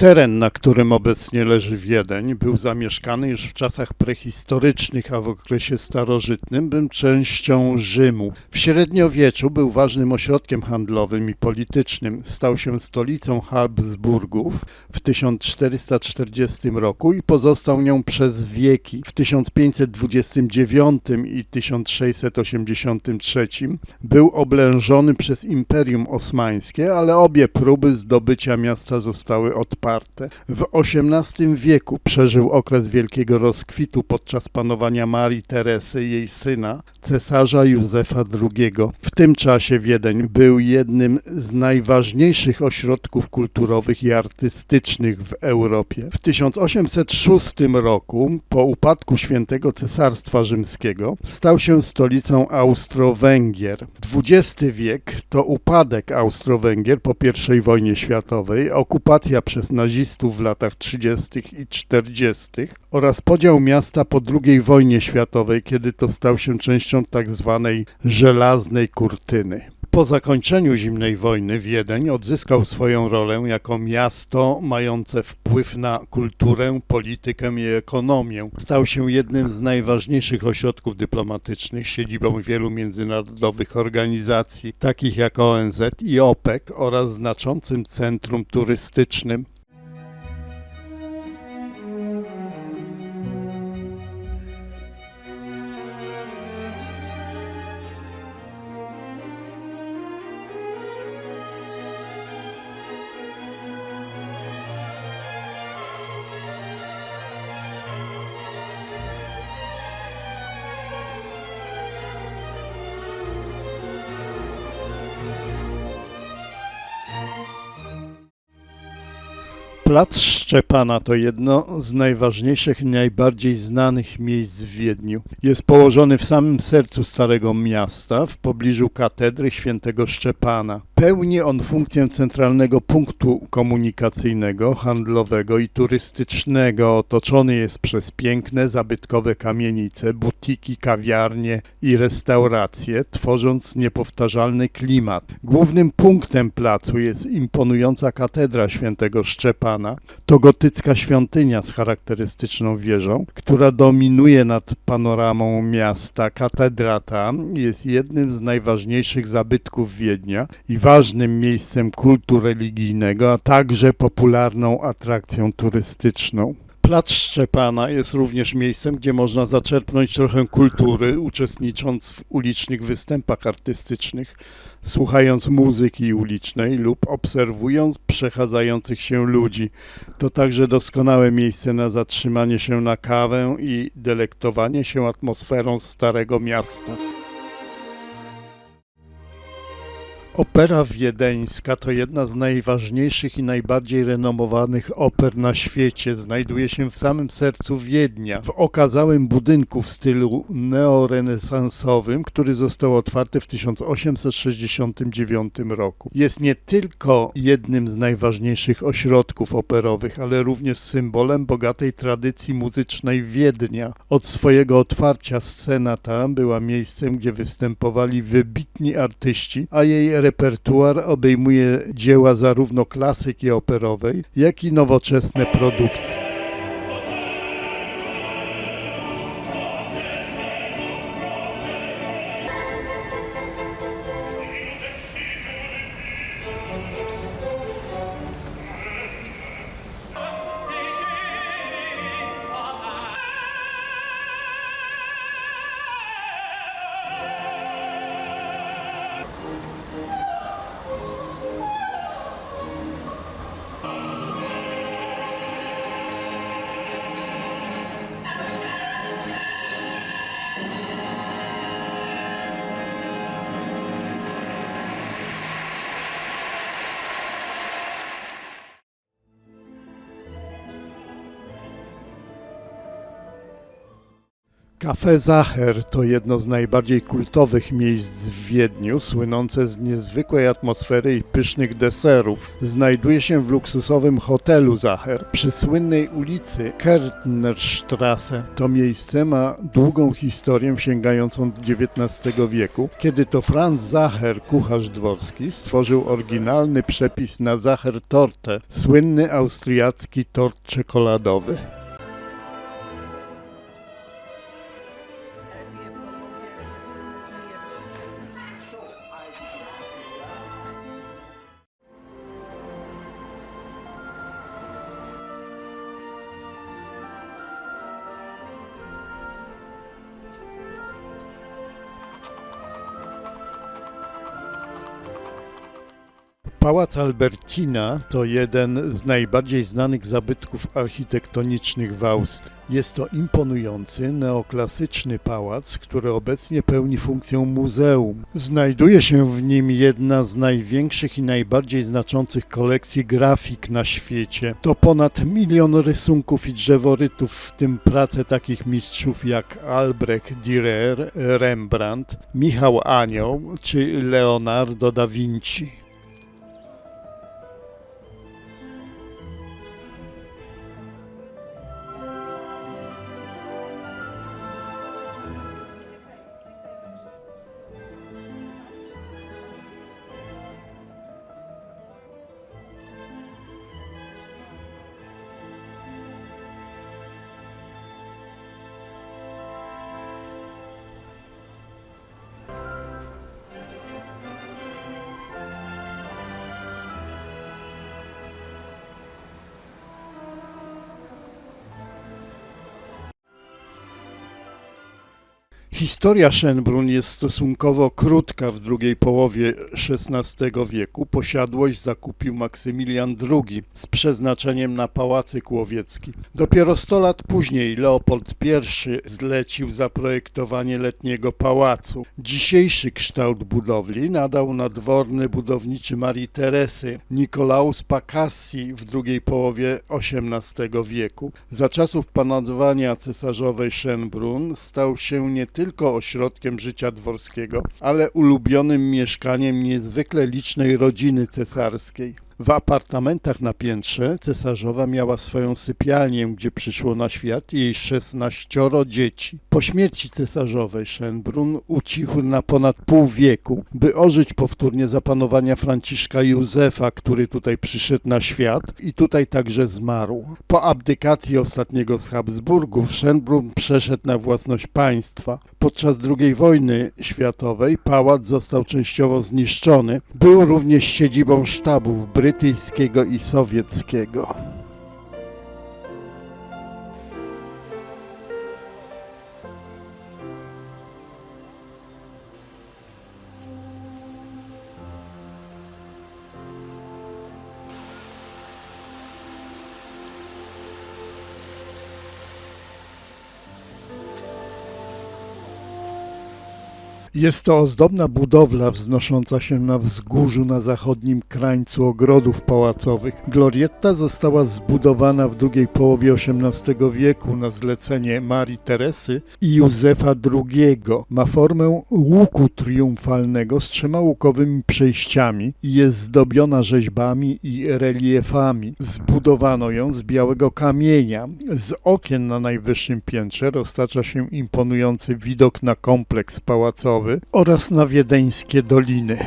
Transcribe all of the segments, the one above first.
Teren, na którym obecnie leży Wiedeń, był zamieszkany już w czasach prehistorycznych, a w okresie starożytnym był częścią Rzymu. W średniowieczu był ważnym ośrodkiem handlowym i politycznym. Stał się stolicą Habsburgów w 1440 roku i pozostał nią przez wieki. W 1529 i 1683 był oblężony przez Imperium Osmańskie, ale obie próby zdobycia miasta zostały W XVIII wieku przeżył okres wielkiego rozkwitu podczas panowania Marii Teresy, jej syna, cesarza Józefa II. W tym czasie Wiedeń był jednym z najważniejszych ośrodków kulturowych i artystycznych w Europie. W 1806 roku, po upadku świętego Cesarstwa Rzymskiego, stał się stolicą Austro-Węgier. XX wiek to upadek Austro-Węgier po I wojnie światowej, okupacja przez nazistów w latach 30. i 40. oraz podział miasta po II wojnie światowej, kiedy to stał się częścią tak zwanej żelaznej kurtyny. Po zakończeniu zimnej wojny Wiedeń odzyskał swoją rolę jako miasto mające wpływ na kulturę, politykę i ekonomię. Stał się jednym z najważniejszych ośrodków dyplomatycznych, siedzibą wielu międzynarodowych organizacji, takich jak ONZ i OPEC oraz znaczącym centrum turystycznym. Plac Szczepana to jedno z najważniejszych i najbardziej znanych miejsc w Wiedniu. Jest położony w samym sercu Starego Miasta, w pobliżu katedry świętego Szczepana. Pełni on funkcję centralnego punktu komunikacyjnego, handlowego i turystycznego. Otoczony jest przez piękne, zabytkowe kamienice, butiki, kawiarnie i restauracje, tworząc niepowtarzalny klimat. Głównym punktem placu jest imponująca katedra świętego Szczepana. To gotycka świątynia z charakterystyczną wieżą, która dominuje nad panoramą miasta. Katedra ta jest jednym z najważniejszych zabytków Wiednia i ważnym miejscem kultu religijnego, a także popularną atrakcją turystyczną. Plac Szczepana jest również miejscem, gdzie można zaczerpnąć trochę kultury, uczestnicząc w ulicznych występach artystycznych, słuchając muzyki ulicznej lub obserwując przechadzających się ludzi. To także doskonałe miejsce na zatrzymanie się na kawę i delektowanie się atmosferą Starego Miasta. Opera wiedeńska to jedna z najważniejszych i najbardziej renomowanych oper na świecie. Znajduje się w samym sercu Wiednia, w okazałym budynku w stylu neorenesansowym, który został otwarty w 1869 roku. Jest nie tylko jednym z najważniejszych ośrodków operowych, ale również symbolem bogatej tradycji muzycznej Wiednia. Od swojego otwarcia scena ta była miejscem, gdzie występowali wybitni artyści, a jej repertuar obejmuje dzieła zarówno klasyki operowej, jak i nowoczesne produkcje. Café Zacher to jedno z najbardziej kultowych miejsc w Wiedniu, słynące z niezwykłej atmosfery i pysznych deserów. Znajduje się w luksusowym hotelu Zacher przy słynnej ulicy Kärntnerstrasse. To miejsce ma długą historię sięgającą XIX wieku, kiedy to Franz Zacher, kucharz dworski, stworzył oryginalny przepis na Zacher tortę, słynny austriacki tort czekoladowy. Pałac Albertina to jeden z najbardziej znanych zabytków architektonicznych w Austrii. Jest to imponujący, neoklasyczny pałac, który obecnie pełni funkcję muzeum. Znajduje się w nim jedna z największych i najbardziej znaczących kolekcji grafik na świecie. To ponad milion rysunków i drzeworytów, w tym prace takich mistrzów jak Albrecht Dürer, Rembrandt, Michał Anioł czy Leonardo da Vinci. Historia Schönbrunn jest stosunkowo krótka. W drugiej połowie XVI wieku posiadłość zakupił Maksymilian II z przeznaczeniem na pałacyk łowiecki. Dopiero 100 lat później Leopold I zlecił zaprojektowanie letniego pałacu. Dzisiejszy kształt budowli nadał nadworny budowniczy Marii Teresy Nikolaus Pakassi w drugiej połowie XVIII wieku. Za czasów panowania cesarzowej Schönbrunn stał się nie tylko ośrodkiem życia dworskiego, ale ulubionym mieszkaniem niezwykle licznej rodziny cesarskiej. W apartamentach na piętrze cesarzowa miała swoją sypialnię, gdzie przyszło na świat jej 16 dzieci. Po śmierci cesarzowej Schönbrunn ucichł na ponad pół wieku, by ożyć powtórnie za panowania Franciszka Józefa, który tutaj przyszedł na świat i tutaj także zmarł. Po abdykacji ostatniego z Habsburgów Schönbrunn przeszedł na własność państwa. Podczas II wojny światowej pałac został częściowo zniszczony. Był również siedzibą sztabów brytyjskiego i sowieckiego. Jest to ozdobna budowla wznosząca się na wzgórzu na zachodnim krańcu ogrodów pałacowych. Glorietta została zbudowana w drugiej połowie XVIII wieku na zlecenie Marii Teresy i Józefa II. Ma formę łuku triumfalnego z trzema łukowymi przejściami i jest zdobiona rzeźbami i reliefami. Zbudowano ją z białego kamienia. Z okien na najwyższym piętrze roztacza się imponujący widok na kompleks pałacowy oraz na wiedeńskie doliny.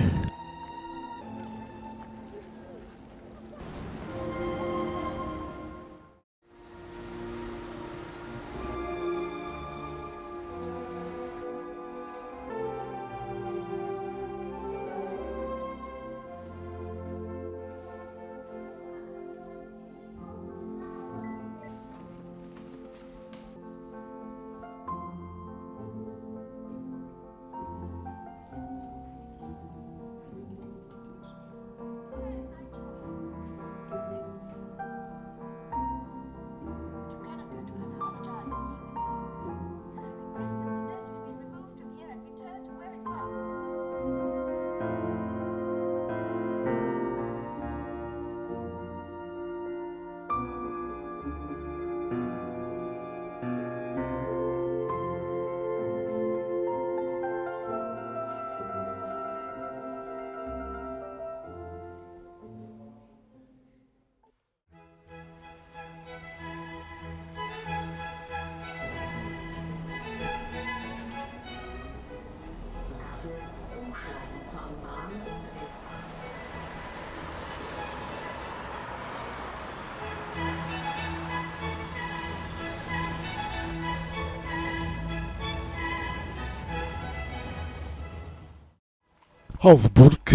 Hofburg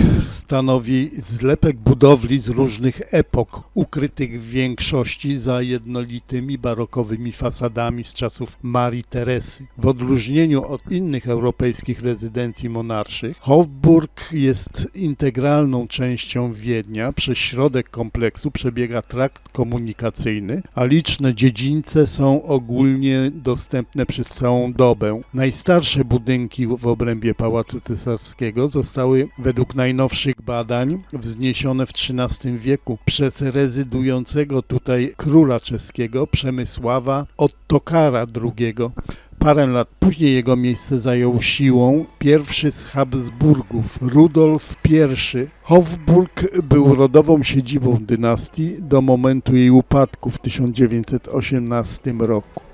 stanowi zlepek budowli z różnych epok, ukrytych w większości za jednolitymi barokowymi fasadami z czasów Marii Teresy. W odróżnieniu od innych europejskich rezydencji monarszych, Hofburg jest integralną częścią Wiednia. Przez środek kompleksu przebiega trakt komunikacyjny, a liczne dziedzińce są ogólnie dostępne przez całą dobę. Najstarsze budynki w obrębie Pałacu Cesarskiego zostały według najnowszych badań wzniesione w XIII wieku przez rezydującego tutaj króla czeskiego Przemysława Ottokara II. Parę lat później jego miejsce zajął siłą pierwszy z Habsburgów, Rudolf I. Hofburg był rodową siedzibą dynastii do momentu jej upadku w 1918 roku.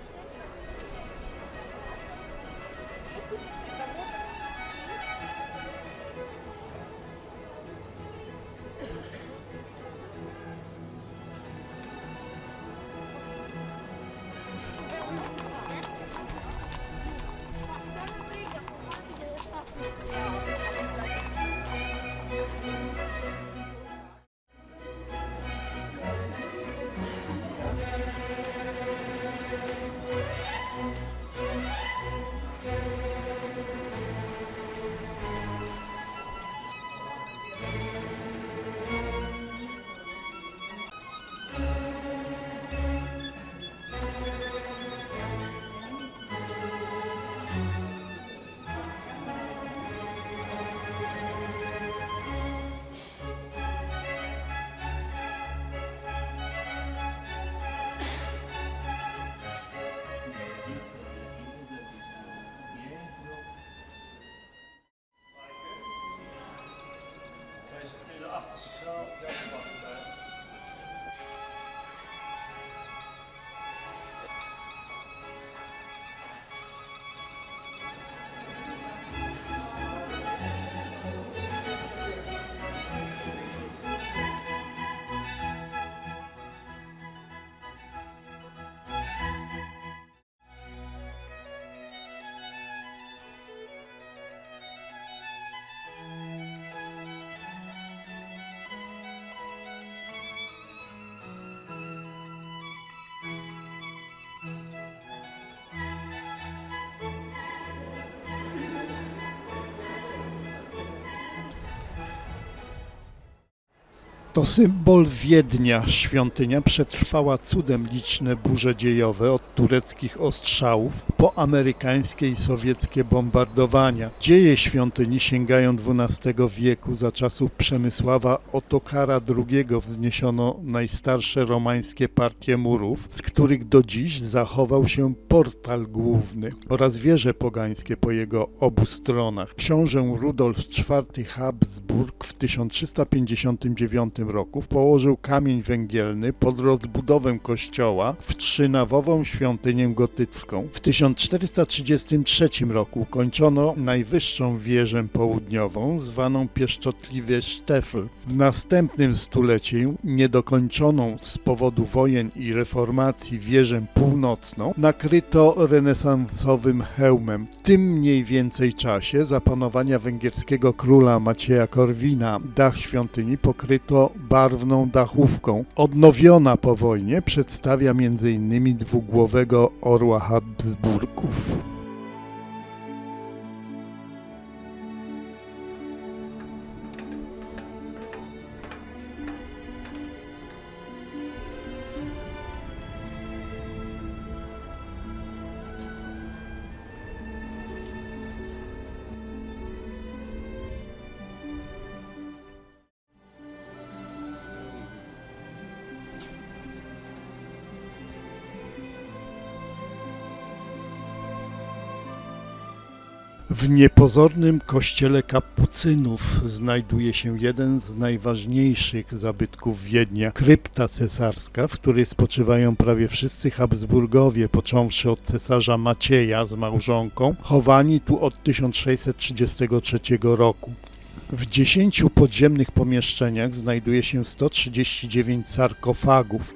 To symbol Wiednia. Świątynia przetrwała cudem liczne burze dziejowe od tureckich ostrzałów po amerykańskie i sowieckie bombardowania. Dzieje świątyni sięgają XII wieku. Za czasów Przemysława Otokara II wzniesiono najstarsze romańskie partie murów, z których do dziś zachował się portal główny oraz wieże pogańskie po jego obu stronach. Książę Rudolf IV Habsburg w 1359 roku położył kamień węgielny pod rozbudowę kościoła w trzynawową świątynię gotycką. W 1433 roku ukończono najwyższą wieżę południową, zwaną pieszczotliwie Sztefel. W następnym stuleciu niedokończoną z powodu wojen i reformacji wieżę północną nakryto renesansowym hełmem. W tym mniej więcej czasie za panowania węgierskiego króla Macieja Korwina dach świątyni pokryto barwną dachówką. Odnowiona po wojnie przedstawia m.in. dwugłowego orła Habsburgów. W niepozornym kościele kapucynów znajduje się jeden z najważniejszych zabytków Wiednia, krypta cesarska, w której spoczywają prawie wszyscy Habsburgowie, począwszy od cesarza Macieja z małżonką, chowani tu od 1633 roku. W dziesięciu podziemnych pomieszczeniach znajduje się 139 sarkofagów,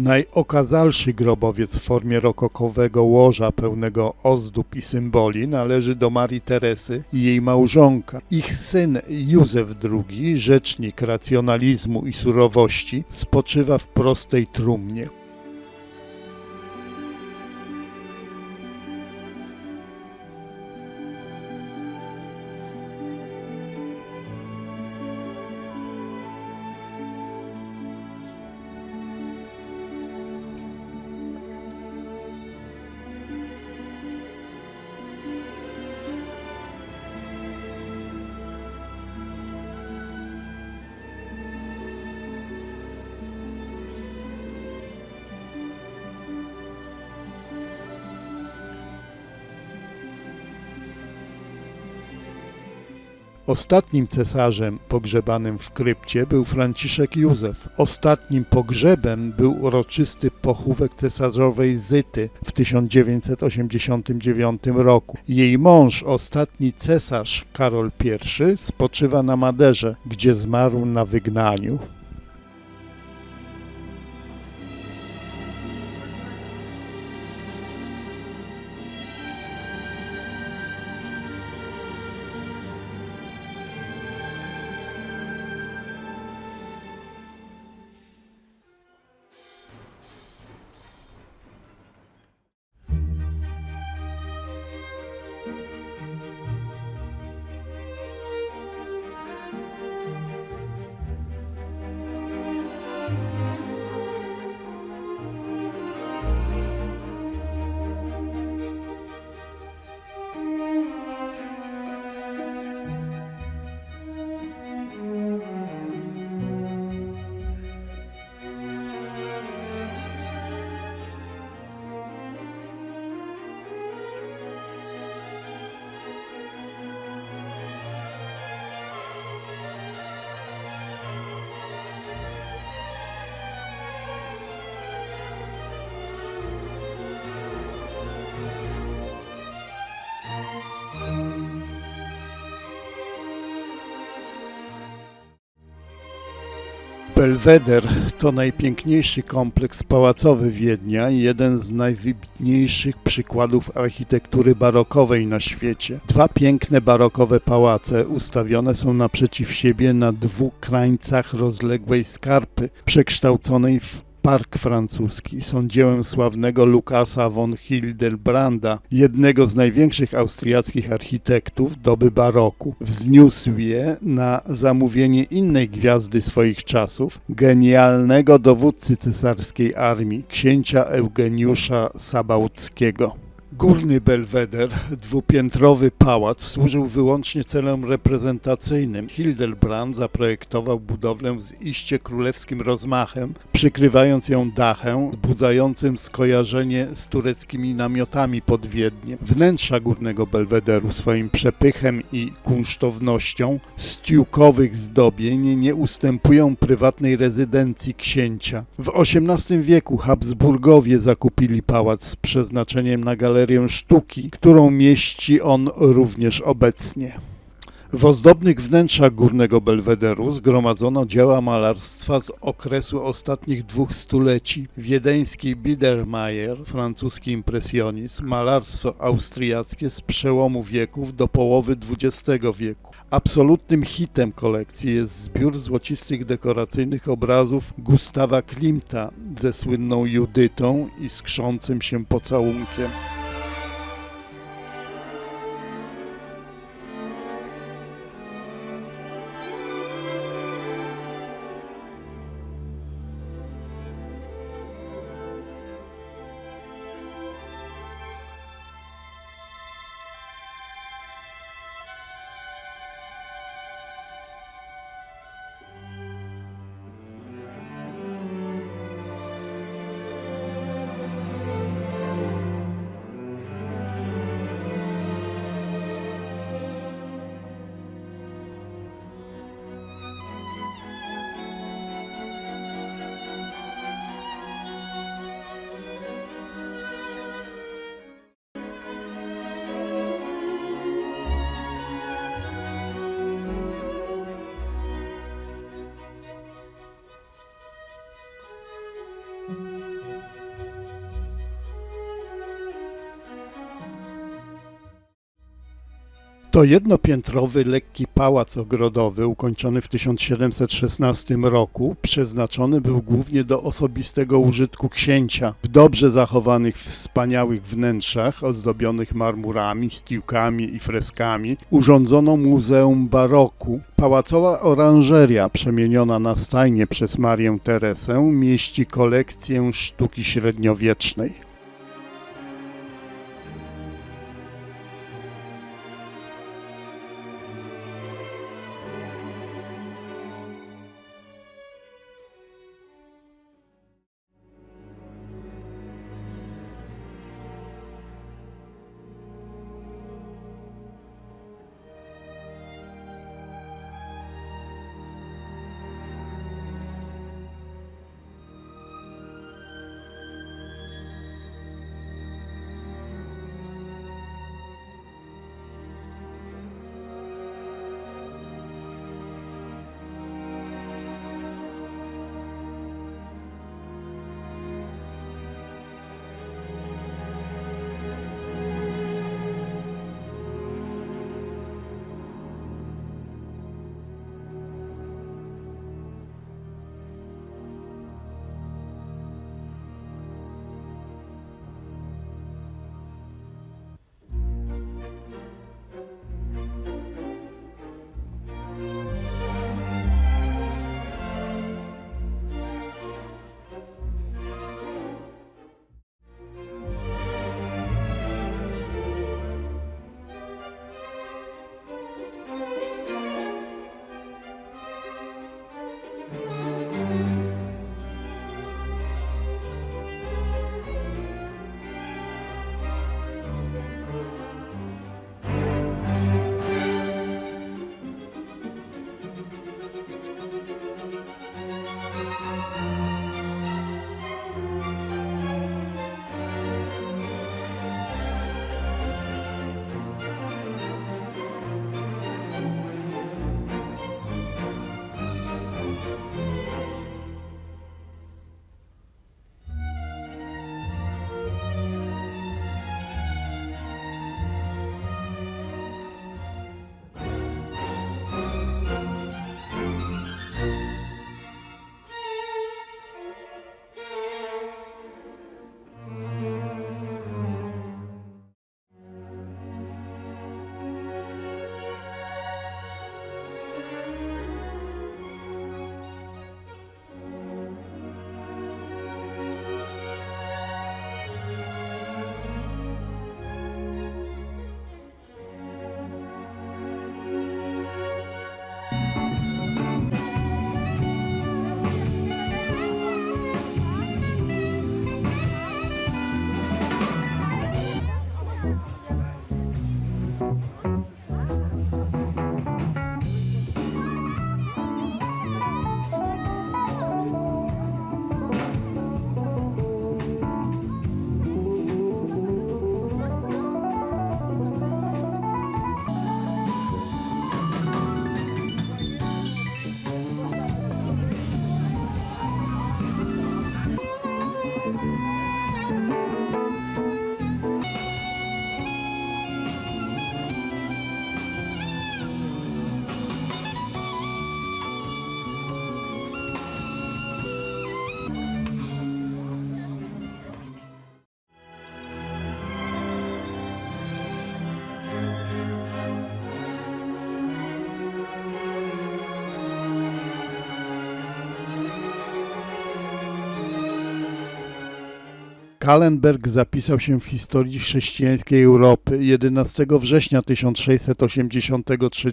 Najokazalszy grobowiec w formie rokokowego łoża pełnego ozdób i symboli należy do Marii Teresy i jej małżonka. Ich syn Józef II, rzecznik racjonalizmu i surowości, spoczywa w prostej trumnie. Ostatnim cesarzem pogrzebanym w krypcie był Franciszek Józef. Ostatnim pogrzebem był uroczysty pochówek cesarzowej Zyty w 1989 roku. Jej mąż, ostatni cesarz Karol I, spoczywa na Maderze, gdzie zmarł na wygnaniu. Belweder to najpiękniejszy kompleks pałacowy Wiednia i jeden z najwybitniejszych przykładów architektury barokowej na świecie. Dwa piękne barokowe pałace ustawione są naprzeciw siebie na dwóch krańcach rozległej skarpy, przekształconej w Park francuski są dziełem sławnego Lukasa von Hildebranda, jednego z największych austriackich architektów doby baroku. Wzniósł je na zamówienie innej gwiazdy swoich czasów, genialnego dowódcy cesarskiej armii, księcia Eugeniusza Sabałckiego. Górny Belweder, dwupiętrowy pałac, służył wyłącznie celom reprezentacyjnym. Hildebrand zaprojektował budowlę z iście królewskim rozmachem, przykrywając ją dachem, wzbudzającym skojarzenie z tureckimi namiotami pod Wiedniem. Wnętrza Górnego Belwederu swoim przepychem i kunsztownością stiukowych zdobień nie ustępują prywatnej rezydencji księcia. W XVIII wieku Habsburgowie zakupili pałac z przeznaczeniem na galerię sztuki, którą mieści on również obecnie. W ozdobnych wnętrzach Górnego Belwederu zgromadzono dzieła malarstwa z okresu ostatnich dwóch stuleci. Wiedeński Biedermeier, francuski impresjonizm, malarstwo austriackie z przełomu wieków do połowy XX wieku. Absolutnym hitem kolekcji jest zbiór złocistych dekoracyjnych obrazów Gustawa Klimta ze słynną Judytą i skrzącym się pocałunkiem. To jednopiętrowy, lekki pałac ogrodowy, ukończony w 1716 roku, przeznaczony był głównie do osobistego użytku księcia. W dobrze zachowanych, wspaniałych wnętrzach, ozdobionych marmurami, stiłkami i freskami, urządzono Muzeum Baroku. Pałacowa oranżeria, przemieniona na stajnię przez Marię Teresę, mieści kolekcję sztuki średniowiecznej. Kallenberg zapisał się w historii chrześcijańskiej Europy. 11 września 1683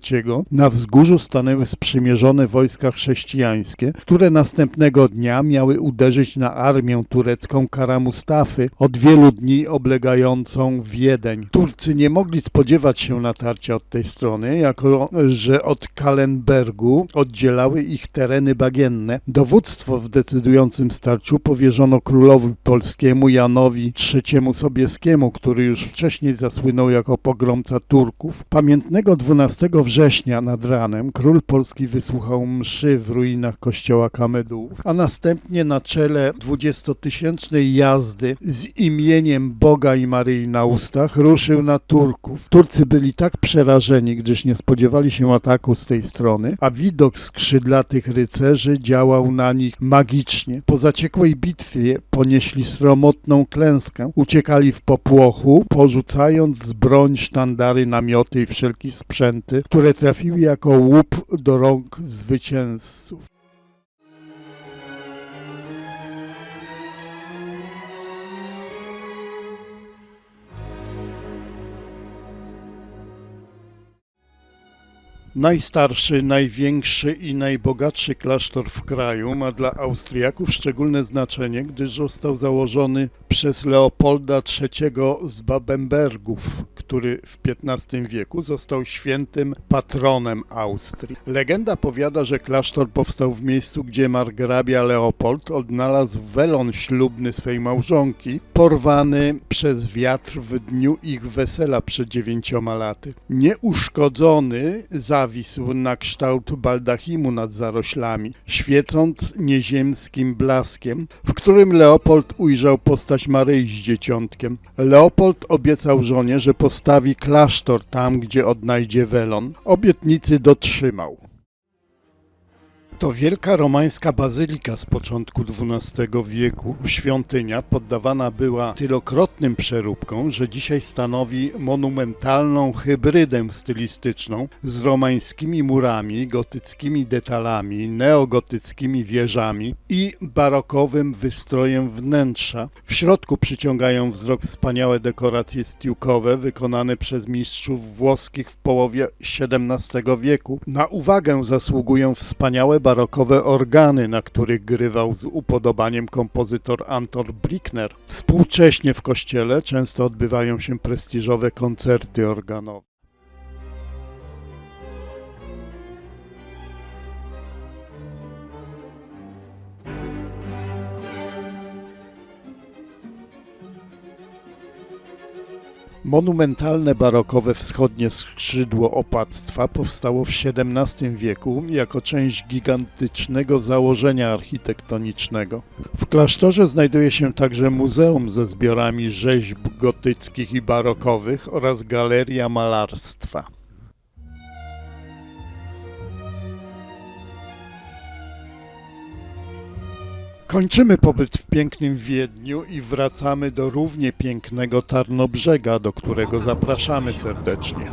na wzgórzu stanęły sprzymierzone wojska chrześcijańskie, które następnego dnia miały uderzyć na armię turecką Kara Mustafy, od wielu dni oblegającą Wiedeń. Turcy nie mogli spodziewać się natarcia od tej strony, jako że od Kallenbergu oddzielały ich tereny bagienne. Dowództwo w decydującym starciu powierzono królowi polskiemu Janowi III Sobieskiemu, który już wcześniej zasłynął jako pogromca Turków. Pamiętnego 12 września nad ranem król Polski wysłuchał mszy w ruinach kościoła Kamedułów, a następnie na czele dwudziestotysięcznej jazdy z imieniem Boga i Maryi na ustach ruszył na Turków. Turcy byli tak przerażeni, gdyż nie spodziewali się ataku z tej strony, a widok skrzydlatych rycerzy działał na nich magicznie. Po zaciekłej bitwie ponieśli sromotną klęskę, uciekali w popłochu, porzucając z broń sztandary, namioty i wszelkie sprzęty, które trafiły jako łup do rąk zwycięzców. Najstarszy, największy i najbogatszy klasztor w kraju ma dla Austriaków szczególne znaczenie, gdyż został założony przez Leopolda III z Babembergów, który w XV wieku został świętym patronem Austrii. Legenda powiada, że klasztor powstał w miejscu, gdzie margrabia Leopold odnalazł welon ślubny swej małżonki, porwany przez wiatr w dniu ich wesela przed dziewięcioma laty. Nieuszkodzony zawisł na kształt baldachimu nad zaroślami, świecąc nieziemskim blaskiem, w którym Leopold ujrzał postać Maryi z dzieciątkiem. Leopold obiecał żonie, że postawi klasztor tam, gdzie odnajdzie welon. Obietnicy dotrzymał. To wielka romańska bazylika z początku XII wieku. Świątynia poddawana była tylokrotnym przeróbkom, że dzisiaj stanowi monumentalną hybrydę stylistyczną z romańskimi murami, gotyckimi detalami, neogotyckimi wieżami i barokowym wystrojem wnętrza. W środku przyciągają wzrok wspaniałe dekoracje stiukowe wykonane przez mistrzów włoskich w połowie XVII wieku. Na uwagę zasługują wspaniałe barokowe organy, na których grywał z upodobaniem kompozytor Anton Brickner. Współcześnie w kościele często odbywają się prestiżowe koncerty organowe. Monumentalne barokowe wschodnie skrzydło opactwa powstało w XVII wieku jako część gigantycznego założenia architektonicznego. W klasztorze znajduje się także muzeum ze zbiorami rzeźb gotyckich i barokowych oraz galeria malarstwa. Kończymy pobyt w pięknym Wiedniu i wracamy do równie pięknego Tarnobrzega, do którego zapraszamy serdecznie.